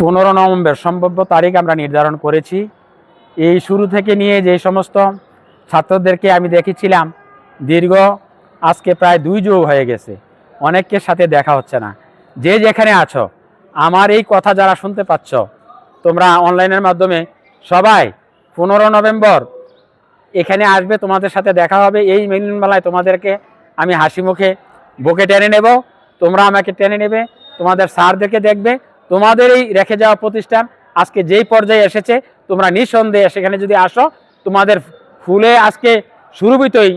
পনেরো নভেম্বর সম্ভাব্য তারিখ আমরা নির্ধারণ করেছি। এই শুরু থেকে নিয়ে যে সমস্ত ছাত্রদেরকে আমি দেখেছিলাম, দীর্ঘ আজকে প্রায় দুই যুগ হয়ে গেছে। অনেকের সাথে দেখা হচ্ছে না। যে যেখানে আছো, আমার এই কথা যারা শুনতে পাচ্ছ, তোমরা অনলাইনের মাধ্যমে সবাই পনেরো নভেম্বর এখানে আসবে, তোমাদের সাথে দেখা হবে। এই মিলনমেলায় তোমাদেরকে আমি হাসি মুখে বুকে টেনে নেব। তোমরা আমাকে টেনে নেবে। তোমাদের স্যারদেরকে দেখবে। তোমাদের এই রেখে যাওয়া প্রতিষ্ঠান আজকে যেই পর্যায়ে এসেছে, তোমরা নিঃসন্দেহে সেখানে যদি আসো, তোমাদের ফুলে আজকে সুরভিত এই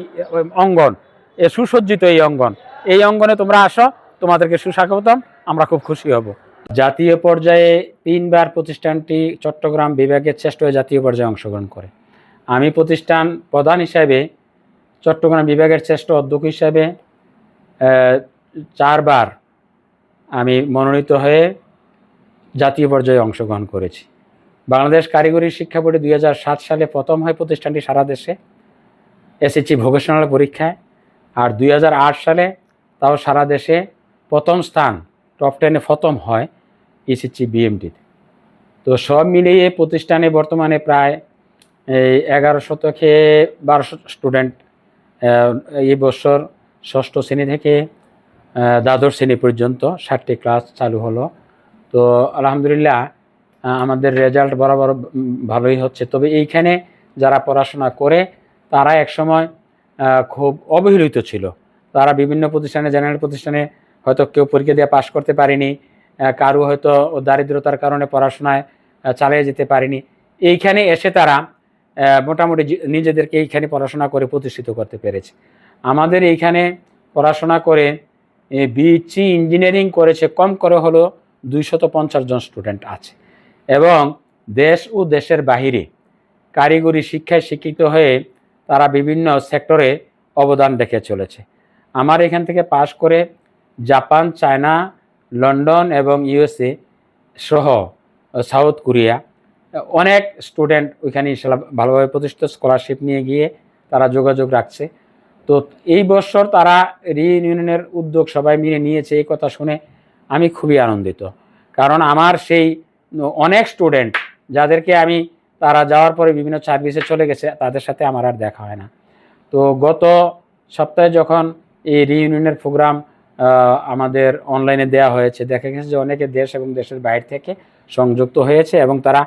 অঙ্গন, এ, সুসজ্জিত এই অঙ্গন। এই অঙ্গনে তোমরা আসো, তোমাদেরকে সুস্বাগতম, আমরা খুব খুশি হব। জাতীয় পর্যায়ে তিনবার প্রতিষ্ঠানটি চট্টগ্রাম বিভাগের শ্রেষ্ঠ জাতীয় পর্যায়ে অংশগ্রহণ করে। আমি প্রতিষ্ঠান প্রধান হিসাবে চট্টগ্রাম বিভাগের শ্রেষ্ঠ অধ্যক্ষ হিসাবে চারবার আমি মনোনীত হয়ে জাতীয় পর্যায়ে অংশগ্রহণ করেছি। বাংলাদেশ কারিগরি শিক্ষা বোর্ডে দুই হাজার সাত সালে প্রথম হয় প্রতিষ্ঠানটি সারা দেশে এসএসসি ভোকেশনাল পরীক্ষায় আর দুই হাজার আট সালে তাও সারা দেশে প্রথম স্থান টপ টেনে প্রথম হয় এসএসসি বিএমটিতে তো। সব মিলিয়ে প্রতিষ্ঠানে বর্তমানে প্রায় এই এগারোশো থেকে বারোশো স্টুডেন্ট এই বছর ষষ্ঠ শ্রেণি থেকে দ্বাদশ শ্রেণি পর্যন্ত ষাটটি ক্লাস চালু হলো। তো আলহামদুলিল্লাহ আমাদের রেজাল্ট বরাবর ভালোই হচ্ছে। তবে এইখানে যারা পড়াশোনা করে, তারা একসময় খুব অবহেলিত ছিল। তারা বিভিন্ন প্রতিষ্ঠানে জেনারেল প্রতিষ্ঠানে হয়তো কেউ পরীক্ষা দিয়ে পাশ করতে পারেনি কারও হয়তো দারিদ্রতার কারণে পড়াশোনায় চালিয়ে যেতে পারেনি। এইখানে এসে তারা মোটামুটি নিজেদেরকে এইখানে পড়াশোনা করে প্রতিষ্ঠিত করতে পেরেছে। আমাদের এইখানে পড়াশোনা করে বিচি ইঞ্জিনিয়ারিং করেছে, কম করে হলো দুইশত পঞ্চাশ জন স্টুডেন্ট আছে। এবং দেশ ও দেশের বাহিরে কারিগরি শিক্ষায় শিক্ষিত হয়ে তারা বিভিন্ন সেক্টরে অবদান রেখে চলেছে। আমার এখান থেকে পাশ করে জাপান, চায়না, লন্ডন এবং ইউএসএ সহ সাউথ কোরিয়া অনেক স্টুডেন্ট ওইখানে ভালোভাবে প্রতিষ্ঠিত স্কলারশিপ নিয়ে গিয়ে তারা যোগাযোগ রাখছে। তো এই বছর তারা রিইউনিয়নের উদ্যোগ সবাই মিলে নিয়েছে, এই কথা শুনে আমি খুবই আনন্দিত। কারণ আমার সেই অনেক স্টুডেন্ট যাদেরকে আমি তারা যাওয়ার পরে বিভিন্ন সার্ভিসে চলে গেছে, তাদের সাথে আমার আর দেখা হয় না। তো গত সপ্তাহে যখন এই রিইউনিয়নের প্রোগ্রাম আমাদের অনলাইনে দেওয়া হয়েছে, দেখা গেছে যে অনেকে দেশ এবং দেশের বাইরে থেকে সংযুক্ত হয়েছে এবং তারা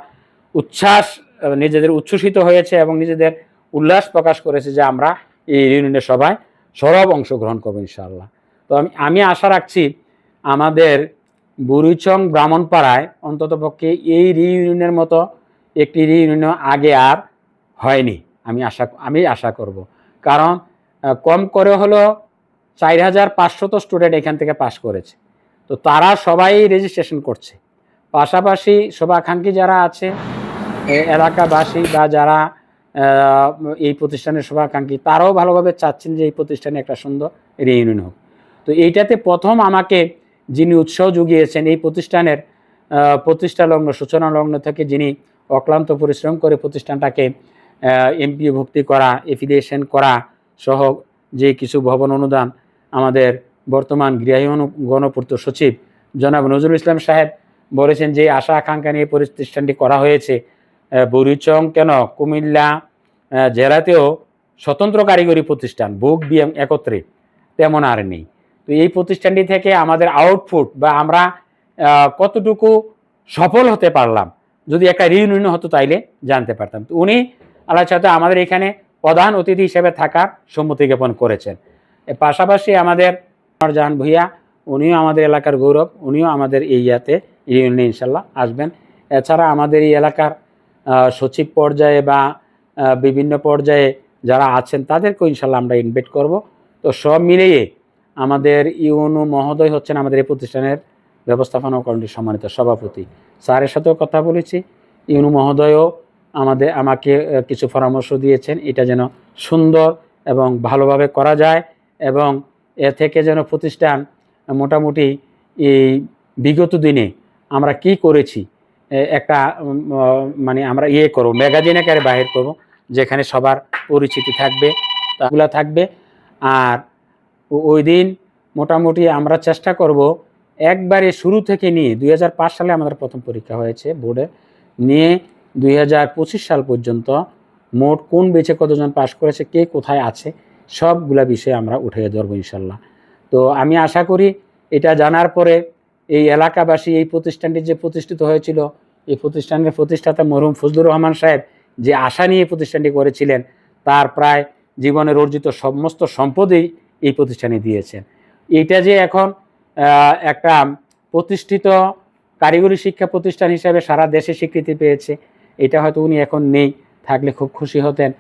উচ্ছ্বাস নিজেদের উচ্ছ্বসিত হয়েছে এবং নিজেদের উল্লাস প্রকাশ করেছে যে আমরা এই রিউনিয়নের সভায় সরব অংশগ্রহণ করব ইনশাআল্লাহ। তো আমি আমি আশা রাখছি আমাদের বুড়িচং ব্রাহ্মণপাড়ায় অন্ততপক্ষে এই রিইউনিয়নের মতো একটি রিইউনিয়ন আগে আর হয়নি। আমি আশা আমি আশা করব। কারণ কম করে হলো চার হাজার পাঁচশত স্টুডেন্ট এখান থেকে পাশ করেছে। তো তারা সবাই রেজিস্ট্রেশন করছে। পাশাপাশি শোভাকাঙ্ক্ষী যারা আছে এলাকাবাসী বা যারা এই প্রতিষ্ঠানের শুভাকাঙ্ক্ষী তারাও ভালোভাবে চাচ্ছেন যে এই প্রতিষ্ঠানে একটা সুন্দর রিইউনিয়ন হোক। তো এইটাতে প্রথম আমাকে যিনি উৎসাহ জুগিয়েছেন এই প্রতিষ্ঠানের আহ, প্রতিষ্ঠা লগ্ন সূচনা লগ্ন থেকে যিনি অক্লান্ত পরিশ্রম করে প্রতিষ্ঠানটাকে এমপিও ভুক্তি করা এফিলিয়েশন করা সহ যে কিছু ভবন অনুদান আমাদের বর্তমান গৃহী গণপূর্ত সচিব জনাব নজরুল ইসলাম সাহেব বলেছেন যে আশা আকাঙ্ক্ষা নিয়ে প্রতিষ্ঠানটি করা হয়েছে। বুড়িচং কেন? কুমিল্লা জেলাতেও স্বতন্ত্র কারিগরি প্রতিষ্ঠান বুক বিএম একত্রে তেমন আর নেই। তো এই প্রতিষ্ঠানটি থেকে আমাদের আউটপুট বা আমরা কতটুকু সফল হতে পারলাম, যদি একটা রিউনিয়ন হতো তাইলে জানতে পারতাম। তো উনি আল্লাহ সাথে আমাদের এখানে প্রধান অতিথি হিসেবে থাকার সম্মতি জ্ঞাপন করেছেন পাশাপাশি আমাদের জাহান ভুইয়া, উনিও আমাদের এলাকার গৌরব, উনিও আমাদের এই ইয়াতে ইউনিয়নে ইনশাল্লাহ আসবেন। এছাড়া আমাদের এই এলাকার সচিব পর্যায়ে বা বিভিন্ন পর্যায়ে যারা আছেন তাদেরকেও ইনশাল্লাহ আমরা ইনভাইট করব। তো সব মিলিয়ে আমাদের ইউনু মহোদয় হচ্ছেন আমাদের এই প্রতিষ্ঠানের ব্যবস্থাপনা কমিটির সম্মানিত সভাপতি। স্যারের সাথেও কথা বলেছি। ইউনু মহোদয়ও আমাদের, আমাকে কিছু পরামর্শ দিয়েছেন। এটা যেন সুন্দর এবং ভালোভাবে করা যায় এবং এ থেকে যেন প্রতিষ্ঠান মোটামুটি এই বিগত দিনে আমরা কি করেছি একটা মানে আমরা ইয়ে করব, ম্যাগাজিন আকারে বাহির করব, যেখানে সবার পরিচিতি থাকবে তাগুলা থাকবে। আর ওই দিন মোটামুটি আমরা চেষ্টা করব একবারে শুরু থেকে নিয়ে দুই হাজার পাঁচ সালে আমাদের প্রথম পরীক্ষা হয়েছে বোর্ডে, নিয়ে দুই হাজার পঁচিশ সাল পর্যন্ত মোট কোন বেচে কতজন পাশ করেছে, কে কোথায় আছে, সবগুলা বিষয়ে আমরা উঠে ধরবো ইনশাল্লাহ। তো আমি আশা করি এটা জানার পরে এই এলাকাবাসী, এই প্রতিষ্ঠানটি যে প্রতিষ্ঠিত হয়েছিল, এই প্রতিষ্ঠানের প্রতিষ্ঠাতা মরহুম ফজলুর রহমান সাহেব যে আশা নিয়ে প্রতিষ্ঠানটি করেছিলেন, তার প্রায় জীবনের অর্জিত সমস্ত সম্পদেই এই প্রতিষ্ঠানে দিয়েছেন। এটা যে এখন একটা প্রতিষ্ঠিত কারিগরি শিক্ষা প্রতিষ্ঠান হিসাবে সারা দেশে স্বীকৃতি পেয়েছে, এটা হয়তো উনি এখন নেই, থাকলে খুব খুশি হতেন।